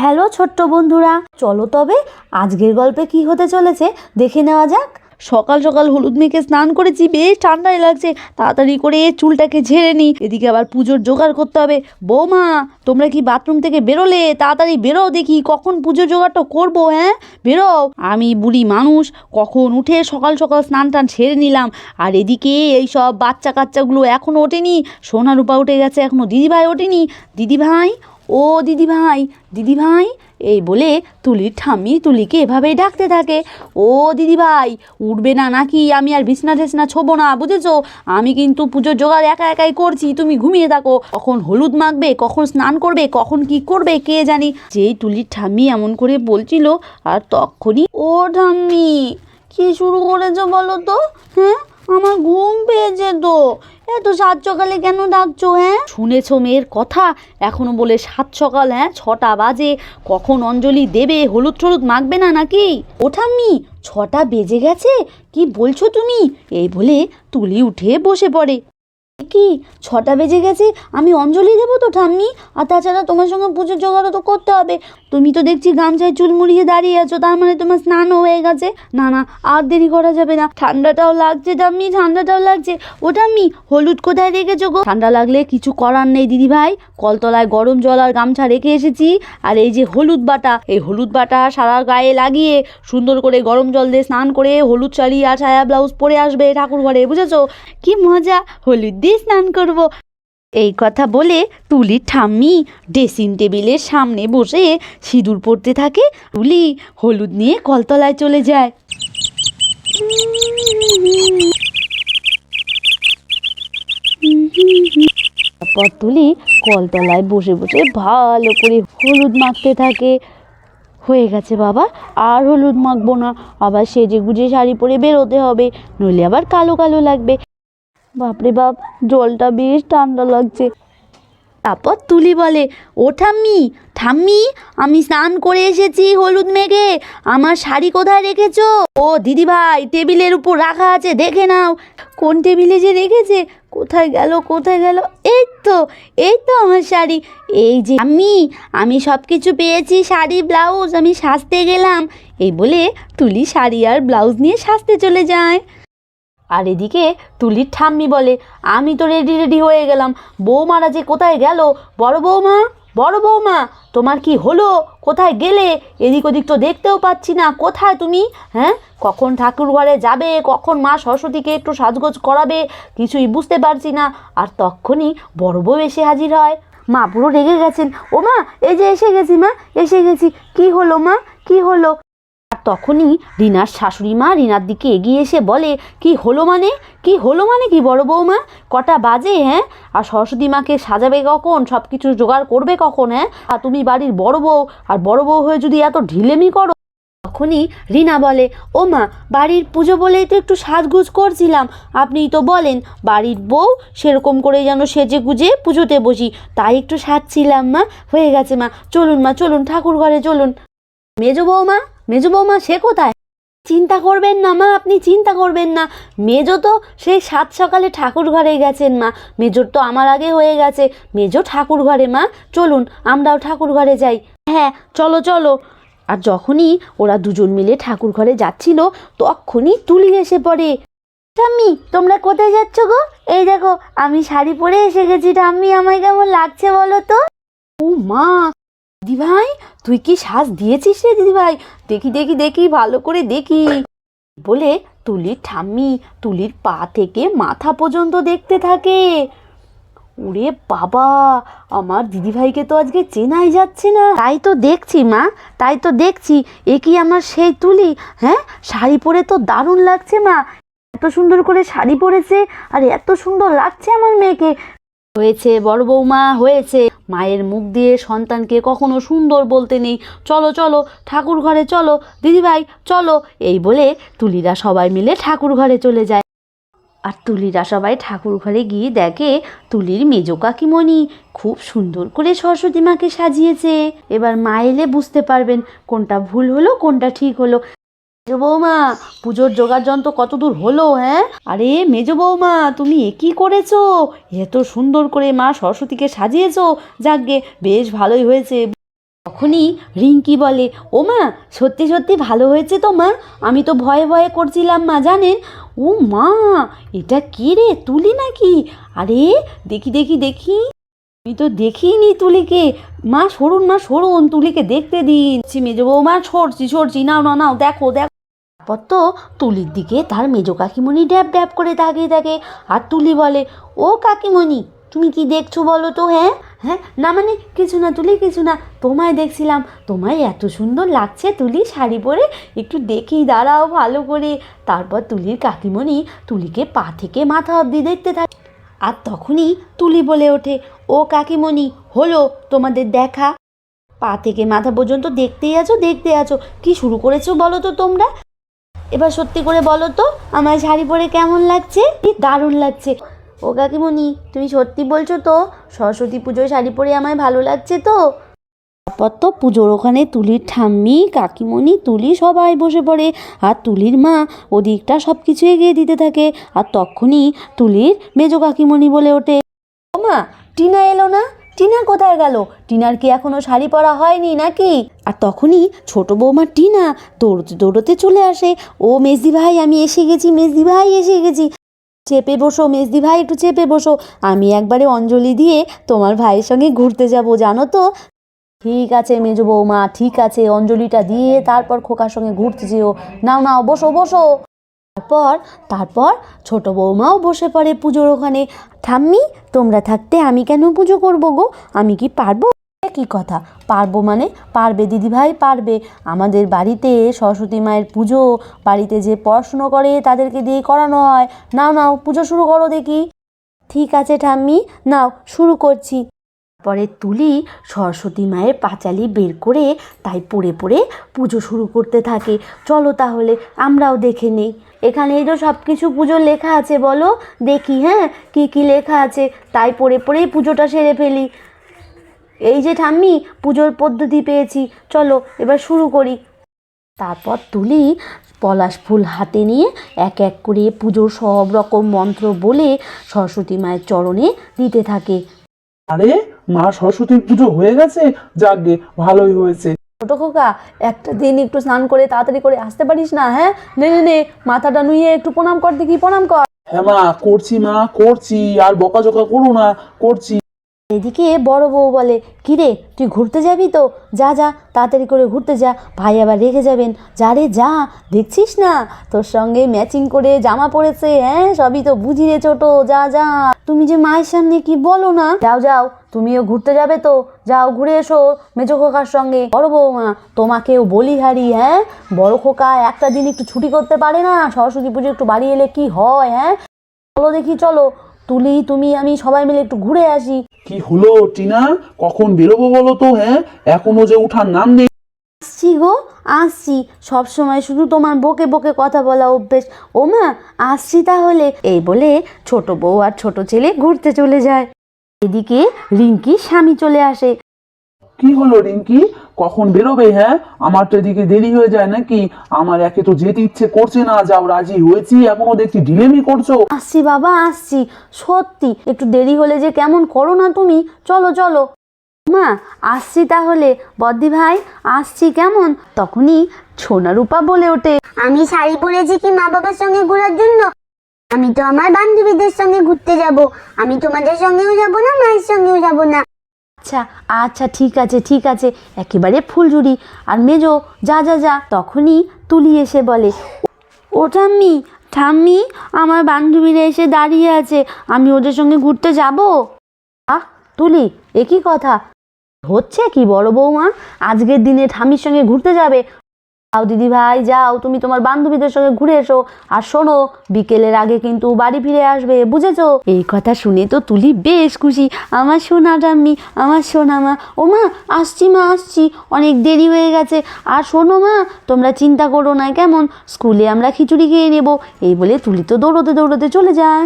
Hello ছোট্ট বন্ধুরা, চলো তবে আজকের গল্পে কি হতে চলেছে দেখে নেওয়া যাক। সকাল সকাল হলুদ মেখে স্নান করেছি, বেশ ঠান্ডাই লাগছে, তাড়াতাড়ি করে চুলটাকে ঝেড়ে নিই, এদিকে আবার পুজোর জোগাড় করতে হবে। বৌমা, তোমরা কি বাথরুম থেকে বেরোলে? তাড়াতাড়ি বেরো দেখি, কখন পুজোর জোগাড়টা করব হ্যাঁ? বেরো আমি বুড়ি মানুষ, কখন উঠে সকাল সকাল স্নান টান সেরে নিলাম, আর এদিকে এই সব বাচ্চা কাচ্চাগুলো এখনও ওঠেনি সোনা রূপা উঠে গেছে এখনও দিদিভাই ওঠেনি। দিদিভাই ও দিদিভাই দিদিভাই, এই বলে তুলির ঠাম্মি তুলিকে এভাবেই ডাকতে থাকে। ও দিদিভাই, উঠবে না নাকি? আমি আর বিছনা টিছনা ছোবো না, বুঝেছ? আমি কিন্তু পুজোর জোগাড় একা একাই করছি, তুমি ঘুমিয়ে থাকো। কখন হলুদ মাখবে, কখন স্নান করবে, কখন কি করবে, কে জানি? যেই তুলির ঠাম্মি এমন করে বলছিল, আর তখনই, ও ঠাম্মি, কি শুরু করেছ বলো তো? হ্যাঁ? আমার ঘুম পেয়েছে তো। এত সাত সকালে কেন ডাকছো হ্যাঁ? শুনেছ মেয়ের কথা? এখনও বলে সাত সকাল হ্যাঁ? ছটা বাজে। কখন অঞ্জলি দেবে? হলুদ টলুদ মাখবে না নাকি? ওঠাম্মি ছটা বেজে গেছে? কি বলছো তুমি? এই বলে তুলি উঠে বসে পড়ে। কি? ছটা বেজে গেছে, আমি অঞ্জলি দেবো তো ঠাম্মি? আর তাছাড়া তোমার সঙ্গে পুজোর জোগাড়ও তো করতে হবে। তুমি তো দেখছি গামছায় চুল মুড়িয়ে দাঁড়িয়ে আছো, তার মানে তোমার স্নানও হয়ে গেছে। না না, আর দেরি করা যাবে না। ঠান্ডাটাও লাগছে ঠাম্মি, ঠান্ডাটাও লাগছে। ও ঠাম্মি, হলুদ কোথায় রেখেছো গো? ঠান্ডা লাগলে কিছু করার নেই দিদি ভাই কলতলায় গরম জল আর গামছা রেখে এসেছি। আর এই যে হলুদ বাটা, এই হলুদ বাটা সারা গায়ে লাগিয়ে সুন্দর করে গরম জল দিয়ে স্নান করে হলুদ শাড়ি আর ছায়া ব্লাউজ পরে আসবে ঠাকুর ঘরে বুঝেছ? কি মজা! হলুদ দিয়ে স্নান করব? এই কথা বলে তুলির ঠাম্মি ড্রেসিং টেবিলের সামনে বসে সিঁদুর পড়তে থাকে। তুলি হলুদ নিয়ে কলতলায় চলে যায়। তারপর তুলি কলতলায় বসে বসে ভালো করে হলুদ মাখতে থাকে। হয়ে গেছে বাবা, আর হলুদ মাখবো না। আবার সেজে গুজে শাড়ি পরে বেরোতে হবে, নইলে আবার কালো কালো লাগবে। বাপরে বাপ, জলটা বেশ ঠান্ডা লাগছে। তারপর তুলি বলে, ও ঠাম্মি ঠাম্মি, আমি স্নান করে এসেছি হলুদ মেঘে। আমার শাড়ি কোথায় রেখেছো? ও দিদিভাই, টেবিলের উপর রাখা আছে, দেখে নাও। কোন টেবিলে যে রেখেছে? কোথায় গেল কোথায় গেল? এই তো এই তো আমার শাড়ি। এই যে আমি আমি সব কিছু পেয়েছি, শাড়ি, ব্লাউজ, আমি সাজতে গেলাম। এই বলে তুলি শাড়ি আর ব্লাউজ নিয়ে সাজতে চলে যায়। আর এদিকে তুলির ঠাম্মি বলে, আমি তো রেডি রেডি হয়ে গেলাম। বৌমারা যে কোথায় গেল? বড় বৌমা বড় বৌমা, তোমার কি হলো? কোথায় গেলে? এদিক ওদিক তো দেখতেও পাচ্ছি না। কোথায় তুমি? হ্যাঁ? কখন ঠাকুর ঘরে যাবে? কখন মা সরস্বতীকে একটু সাজগোজ করাবে? কিছুই বুঝতে পারছি না। আর তখনই বড় বউ এসে হাজির হয়। মা পুরো রেগে গেছেন। ও মা এই যে এসে গেছি মা, এসে গেছি। কি হলো মা? কি হলো? তখনই রিনার শাশুড়ি মা রিনার দিকে এগিয়ে এসে বলে, কি হলো মানে? কি হলো মানে কি বড় বৌমা? কটা বাজে হ্যাঁ? আর সরস্বতী মাকে সাজাবে কখন? সব কিছু জোগাড় করবে কখন হ্যাঁ? আর তুমি বাড়ির বড় বউ, আর বড় বউ হয়ে যদি এত ঢিলেমি করো? তখনই রিনা বলে, ও মা, বাড়ির পুজো বলেই তো একটু সাজগুজ করছিলাম। আপনিই তো বলেন, বাড়ির বউ সেরকম করে যেন সেজে গুজে পুজোতে বসি। তাই একটু সাজছিলাম মা, হয়ে গেছে মা। চলুন মা, চলুন ঠাকুর ঘরে চলুন। মেজো বৌমা মেজো বৌমা, সে কোথায়? চিন্তা করবেন না মা, আপনি চিন্তা করবেন না। মেজো তো সেই সাত সকালে ঠাকুর ঘরে গেছেন মা। মেজোর তো আমার আগে হয়ে গেছে। মেজো ঠাকুর ঘরে মা। চলুন, আমরাও ঠাকুর ঘরে যাই। হ্যাঁ চলো চলো। আর যখনই ওরা দুজন মিলে ঠাকুর ঘরে যাচ্ছিল, তখনই তুলি এসে পড়ে। ঠাম্মি, তোমরা কোথায় যাচ্ছ গো? এই দেখো, আমি শাড়ি পরে এসে গেছি। ঠাম্মি, আমায় কেমন লাগছে বলো তো? ও মা দিদিভাই, তুই কি শ্বাস দিয়েছিস রে দিদিভাই? দেখি দেখি দেখি, ভালো করে দেখি। বলে তুলির ঠাম্মি তুলির পা থেকে মাথা পর্যন্ত দেখতে থাকে। ওরে বাবা, আমার দিদিভাইকে তো আজকে চেনাই যাচ্ছে না। তাই তো দেখছি, মা, তাই তো দেখছি। এ কি আমার সেই তুলি? হ্যাঁ শাড়ি পরে তো দারুণ লাগছে, মা। এত সুন্দর করে শাড়ি পরেছে, আর এত সুন্দর লাগছে আমার মেয়েকে। হয়েছে, বড় বৌমা হয়েছে। মায়ের মুখ দিয়ে সন্তানকে কখনো সুন্দর বলতে নেই। চলো চলো, ঠাকুর ঘরে চলো, দিদিভাই, চলো, এই বলে তুলিরা সবাই মিলে ঠাকুর ঘরে চলে যায়। আর তুলিরা সবাই ঠাকুর ঘরে গিয়ে দেখে তুলির মেজো কাকিমণি খুব সুন্দর করে সরস্বতী মাকে সাজিয়েছে। এবার মা এলে বুঝতে পারবেন কোনটা ভুল হলো, কোনটা ঠিক হলো। মেজো বৌমা, পুজোর জোগাড় যন্ত্র কত দূর হলো হ্যাঁ? আরে মেজো বৌমা, তুমি এ কি করেছ? এত সুন্দর করে মা সরস্বতীকে সাজিয়েছো। যাকগে, বেশ ভালোই হয়েছে। তখনই রিঙ্কি বলে, ও মা, সত্যি সত্যি ভালো হয়েছে তো মা? আমি তো ভয়ে ভয়ে করছিলাম মা, জানেন? ও মা, এটা কি রে, তুলি নাকি? আরে, দেখি দেখি দেখি। আমি তো দেখিনি তুলিকে। মা, সরুন মা, সরুন, তুলিকে দেখতে দিন। মেজো বৌমা, সরছি সরছি, নাও নাও নাও, দেখো দেখো। তারপর তো তুলির দিকে তার মেজো কাকিমণি ড্যাব ড্যাব করে তাকিয়ে থাকে আর তুলি বলে, ও কাকিমণি, তুমি কি দেখছ বলো তো হ্যাঁ? হ্যাঁ না মানে কিছু না তুলি, কিছু না, তোমায় দেখছিলাম। তোমায় এত সুন্দর লাগছে তুলি, শাড়ি পরে, একটু দেখি দাঁড়াও ভালো করে। তারপর তুলির কাকিমণি তুলিকে পা থেকে মাথা অবধি দেখতে থাকে। আর তখনই তুলি বলে ওঠে, ও কাকিমণি, হলো তোমাদের দেখা। পা থেকে মাথা পর্যন্ত দেখতেই আছো, দেখতে আছো। কি শুরু করেছ বলো তো তোমরা? এবার সত্যি করে বলো তো, আমার শাড়ি পরে কেমন লাগছে? কি দারুণ লাগছে। ও কাকিমণি তুমি সত্যি বলছো তো, সরস্বতী পুজোয় শাড়ি পরে আমায় ভালো লাগছে তো? তারপর তো পুজোর ওখানে তুলির ঠাম্মি কাকিমণি তুলি সবাই বসে পড়ে, আর তুলির মা ওদিকটা সব কিছু এগিয়ে দিতে থাকে, আর তখনই তুলির মেজো কাকিমণি বলে ওঠে। মা, টিনা এলো না? টিনা কোথায় গেল? টিনার কি এখনও শাড়ি পরা হয়নি নাকি? আর তখনই ছোট বৌমা টিনা দৌড়তে দৌড়তে চলে আসে। ও, মেজদি ভাই, আমি এসে গেছি, মেজদি ভাই এসে গেছি। চেপে বসো, মেজদি ভাই, একটু চেপে বসো। আমি একবারে অঞ্জলি দিয়ে তোমার ভাইয়ের সঙ্গে ঘুরতে যাব, জানো তো? ঠিক আছে, মেজো বৌমা, ঠিক আছে, অঞ্জলিটা দিয়ে তারপর খোকার সঙ্গে ঘুরতে যেও। নাও নাও, বসো বসো। তারপর তারপর ছোট বৌমাও বসে পড়ে পুজোর ওখানে। ঠাম্মি, তোমরা থাকতে আমি কেন পুজো করব গো? আমি কি পারব? কি কথা। পারব মানে পারবে, দিদিভাই পারবে। আমাদের বাড়িতে সরস্বতী মায়ের পুজো, বাড়িতে যে পড়াশুনো করে তাদেরকে দিয়ে করানো হয়। নাও নাও, পুজো শুরু করো দেখি। ঠিক আছে ঠাম্মি, নাও, শুরু করছি। পরে তুলি সরস্বতী মায়ের পাঁচালি বের করে, তাই পড়ে পড়ে পুজো শুরু করতে থাকে। চলো তাহলে, আমরাও দেখে নেই। এখানেই তো সব কিছু পুজোর লেখা আছে, বলো? দেখি হ্যাঁ? কি কি লেখা আছে? তাই পড়ে পড়েই পুজোটা সেরে ফেলি। এই যে ঠাম্মি, পুজোর পদ্ধতি পেয়েছি। চলো, এবার শুরু করি। তারপর তুলি পলাশ ফুল হাতে নিয়ে এক এক করে পুজোর সব রকম মন্ত্র বলে সরস্বতী মায়ের চরণে দিতে থাকে। আরে, মা সরস্বতীর পুজো হয়ে গেছে? যাকগে ভালোই হয়েছে। ছোট খোকা একটা দিন একটু স্নান করে তাড়াতাড়ি করে আসতে পারিস না হ্যাঁ? নে নে নে মাথাটা নুয়ে একটু প্রণাম কর দেখি প্রণাম কর। হ্যাঁ মা করছি মা করছি আর বকাঝকা করো না করছি। এদিকে বড় বউ বলে কিরে তুই ঘুরতে যাবি তো? যা যা তাড়াতাড়ি করে ঘুরতে যা ভাই আবার রেগে যাবেন। যা রে যা দেখছিস না? তোর সঙ্গে ম্যাচিং করে জামা পড়েছে হ্যাঁ? সবই তো বুঝি রে ছোট যা যা। তুমি যে মায়ের সামনে কি বলো না? যাও যাও তুমিও ঘুরতে যাবে তো। যাও ঘুরে এসো মেজো খোকার সঙ্গে। বড় বৌমা তোমাকেও বলি হারি হ্যাঁ? বড় খোকা একটা দিন একটু ছুটি করতে পারে না সরস্বতী পুজো একটু বাড়ি এলে কি হয় হ্যাঁ? চলো দেখি চলো। তুলি তুমি আমি সবাই মিলে একটু ঘুরে আসি। কি হলো টিনা? কখন বেরোবো বলো তো হ্যাঁ? এখনও যে উঠার নাম নেই। আসছি গো আসছি। সবসময় শুধু তোমার বকে বকে কথা বলা অভ্যেস। ও মা আসছি তাহলে। এই বলে ছোট বউ আর ছোট ছেলে ঘুরতে চলে যায়। এদিকে রিঙ্কি স্বামী চলে আসে। কি হলো রিঙ্কি? কখন বেরোবে হ্যাঁ? আমার তো এদিকে দেরি হয়ে যায় নাকি? আমার একে তো যেতে ইচ্ছে করছে না যাও রাজি হয়েছি এখনও দেখছি ঢিলেমি করছ। আসছি বাবা আসছি। সত্যি একটু দেরি হলে যে কেমন করো না তুমি? চলো চলো। মা আসছি তাহলে। বদ্দি ভাই আসছি কেমন? তখনই সোনারূপা বলে ওঠে। আমি শাড়ি পরেছি কি মা বাবার সঙ্গে ঘোরার জন্য? আমি তো আমার বান্ধবীদের সঙ্গে ঘুরতে যাব। আমি তোমাদের সঙ্গেও যাব না, মায়ের সঙ্গেও যাব না। আচ্ছা আচ্ছা ঠিক আছে ঠিক আছে। একেবারে ফুলঝুরি। আর মেজো, যা যা যা, তখনই তুলি এসে বলে, ও ঠাম্মি ঠাম্মি, আমার বান্ধবীরা এসে দাঁড়িয়ে আছে। আমি ওদের সঙ্গে ঘুরতে যাব? আহ তুলি একই কথা? হচ্ছে কি বড় বৌমা? আজকের দিনে ঠাম্মির সঙ্গে ঘুরতে যাবে? যাও দিদি ভাই, যাও। তুমি তোমার বান্ধবীদের সঙ্গে ঘুরে এসো। আর শোনো, বিকেলের আগে কিন্তু বাড়ি ফিরে আসবে, বুঝেছ? এই কথা শুনে তো তুলি বেশ খুশি। আমার সোনা ঠাম্মি, আমার সোনা মা। ও মা, আসছি মা, আসছি। অনেক দেরি হয়ে গেছে। আর শোনো মা, তোমরা চিন্তা করো না, কেমন? স্কুলে আমরা খিচুড়ি খেয়ে নেব। এই বলে তুলি তো দৌড়তে দৌড়তে চলে যায়।